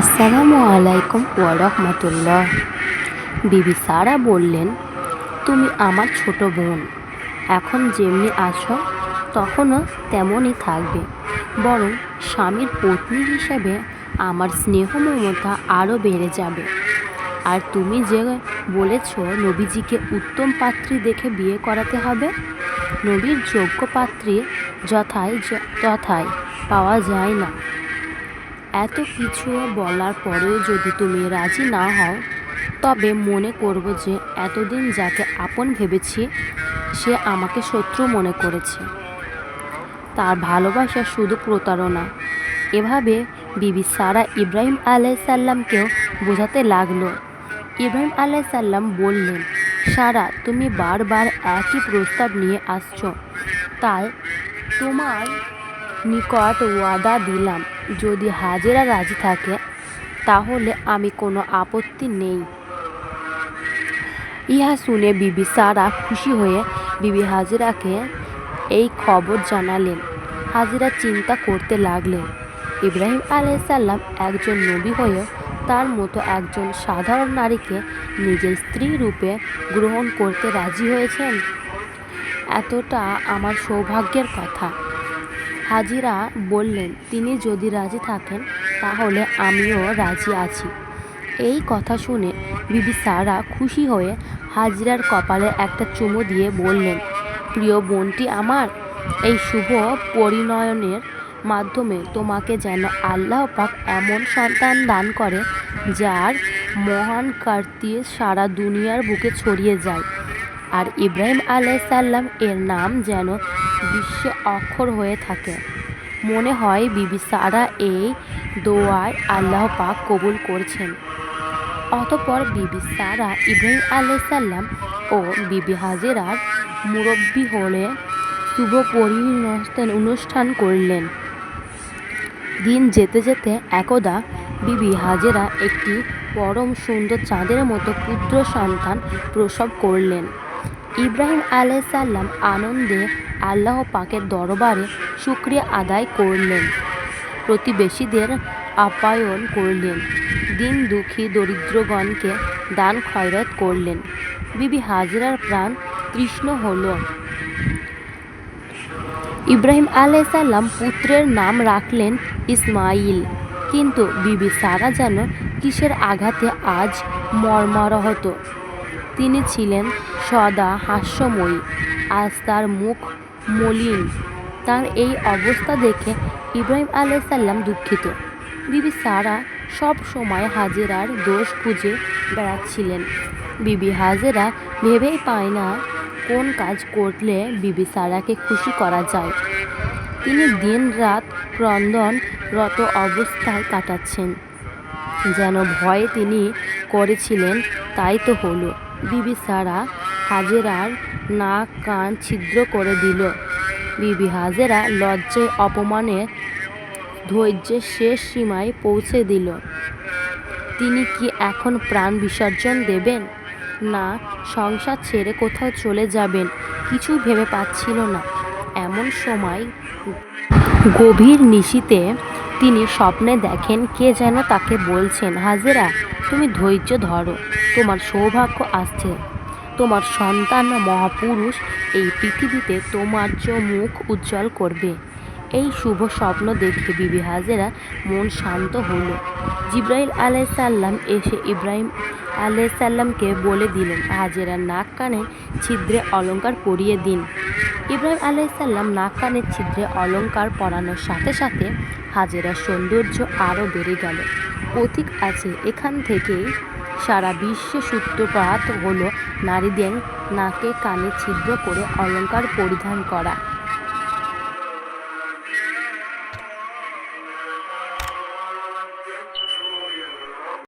আসসালামু আলাইকুম ওয়ারহমতুল্লাহ বিবি সারা বললেন, তুমি আমার ছোট বোন। এখন যেমনি আছো, তখনও তেমনই থাকবে। বরং স্বামীর পত্নী হিসেবে আমার স্নেহ মমতা আরও বেড়ে যাবে। আর তুমি যে বলেছ নবীজিকে উত্তম পাত্রী দেখে বিয়ে করাতে হবে, নবীর যোগ্য পাত্রী যথায় তথায় পাওয়া যায় না। এত কিছু বলার পরেও যদি তুমি রাজি না হও, তবে মনে করব যে এতদিন যাকে আপন ভেবেছি, সে আমাকে শত্রু মনে করেছে। তার ভালোবাসা শুধু প্রতারণা। এভাবে বিবি সারা ইব্রাহিম আলাইসাল্লামকেও বোঝাতে লাগল। ইব্রাহিম আলাইসাল্লাম বললেন, সারা, তুমি বারবার একই প্রস্তাব নিয়ে আসছো। তাই তোমার নিকট ওয়াদা দিলাম, যদি হাজেরা রাজি থাকে, তাহলে আমি কোনো আপত্তি নেই। ইহা শুনে বিবি সারা খুশি হয়ে বিবি হাজিরাকে এই খবর জানালেন। হাজিরা চিন্তা করতে লাগলেন। ইব্রাহিম আলাইসাল্লাম একজন নবী হয়েও তার মতো একজন সাধারণ নারীকে নিজের স্ত্রী রূপে গ্রহণ করতে রাজি হয়েছেন? এতটা আমার সৌভাগ্যের কথা। হাজিরা বললেন, তিনি যদি রাজি থাকেন, তাহলে আমিও রাজি আছি। এই কথা শুনে বিবি সারা খুশি হয়ে হাজিরার কপালে একটা চুমু দিয়ে বললেন, প্রিয় বোনটি আমার, এই শুভ পরিণয়নের মাধ্যমে তোমাকে যেন আল্লাহ পাক এমন সন্তান দান করে, যার মহান কার্তি সারা দুনিয়ার বুকে ছড়িয়ে যায়। আর ইব্রাহিম আলাইসাল্লাম এর নাম যেন বিশ্বে অক্ষর হয়ে থাকে। মনে হয় বিবি সারা এই দোয়ায় আল্লাহ পাক কবুল করছেন। অতপর বিবি সারা ইব্রাহিম আলাইসাল্লাম ও বিবি হাজেরার মুরব্বী হলে শুভ পরিণস্থান অনুষ্ঠান করলেন। দিন যেতে যেতে একদা বিবি হাজেরা একটি পরম সুন্দর চাঁদের মতো পুত্র সন্তান প্রসব করলেন। ইব্রাহিম আলাইসাল্লাম আনন্দে আল্লাহ পাকের দরবারে শুক্রিয়া আদায় করলেন। প্রতিবেশীদের আপ্যায়ন করলেন। দিন দুঃখী দরিদ্রগণকে দান খয়রত করলেন। বিবি হাজরার প্রাণ তৃষ্ণ হলো। ইব্রাহিম আলাইসাল্লাম পুত্রের নাম রাখলেন ইসমাইল কিন্তু বিবি সারা যেন কিসের আঘাতে আজ মর্মারহত। তিনি ছিলেন সদা হাস্যময়ী। আজ তার মুখ মলিন। তার এই অবস্থা দেখে ইব্রাহিম আলাইসাল্লাম দুঃখিত। বিবি সারা সব সময় হাজেরার দোষ খুঁজে বেড়াচ্ছিলেন। বিবি হাজেরা ভেবেই পায় না কোন কাজ করলে বিবি সারাকে খুশি করা যায়। তিনি দিন রাত ক্রন্দনরত অবস্থায় কাটাচ্ছেন। যেন ভয়ে তিনি করেছিলেন, তাই তো হলো। বিবি সারা হাজেরার নাক, কান ছিদ্র করে দিল। বিবি হাজেরা লজ্জায় অপমানে ধৈর্যের শেষ সীমায় পৌঁছে দিল। তিনি কি এখন প্রাণ বিসর্জন দেবেন? না, সংসার ছেড়ে কোথাও চলে যাবেন, কিছু ভেবে পাচ্ছিল না। এমন সময় গভীর নিশীতে তিনি স্বপ্নে দেখেন, কে যেন তাকে বলছেন, হাজেরা, তুমি ধৈর্য ধরো, তোমার সৌভাগ্য আসছে। তোমার সন্তান মহাপুরুষ এই পৃথিবীতে তোমার মুখ উজ্জ্বল করবে, এই শুভ স্বপ্ন দেখে বিবি হাজেরা মন শান্ত হলো। জিব্রাইল আলাইসাল্লাম এসে ইব্রাহিম আলাইসাল্লামকে বলে দিলেন, হাজেরা নাক কানে ছিদ্রে অলংকার পরিয়ে দিন। ইব্রাহিম আলাইসাল্লাম নাক কানের ছিদ্রে অলংকার পরানোর সাথে সাথে হাজেরার সৌন্দর্য আরও বেড়ে গেল। পথিক আছে, এখান থেকেই সারা বিশ্বে সূত্রপাত হলো নারীদের নাকে কানে ছিদ্র করে অলঙ্কার পরিধান করা।